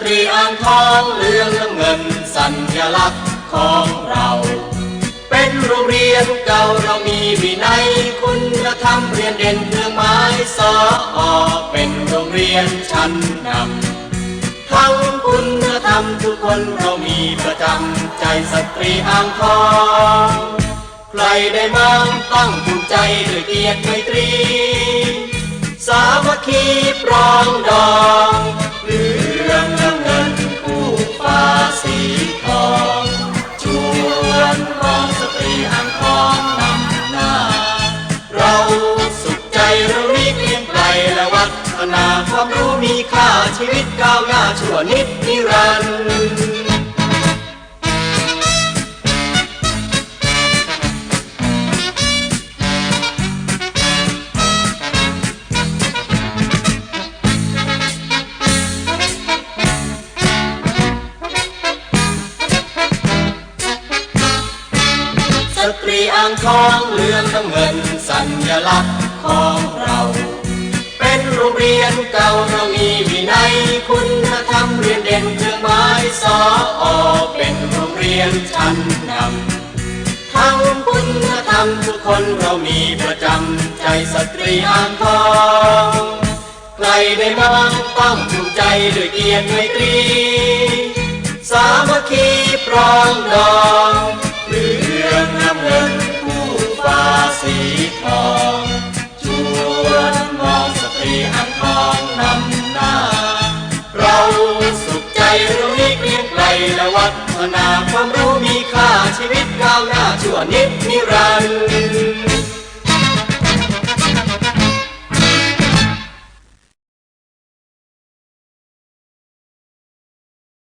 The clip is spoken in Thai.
ตรีอ่างทองเหลืองน้ำเงินสัญลักษณ์ของเรา เป็นโรงเรียนเก่าเรามีวินัยคุณธรรมเรียนเด่นเครื่องไม้สออเป็นโรงเรียนชั้นนำทั้งคุณธรรมทุกคนเรามีประจำใจสตรีอ่างทองใครได้มาตั้งภูมิใจด้วยเกียรติไมตรี สามัคคีปรองดอง ค่าชีวิตก้าวหน้าชั่วนิดนิรันดร์สตรีอ่างทองเหลืองน้ำเงินสัญลักษณ์ของเรา เป็นโรงเรียนเก่า รียนชั้นนำทั้งคุณธรรมทุกคนเรามีประจำใจสตรีอ่างทอง ใครได้มองต้องจูงใจด้วยเกียรติไมตรี สามัคคีปรองดอง ฒนาความรู้มีค่าชีวิตก้าวหน้าชั่วนิด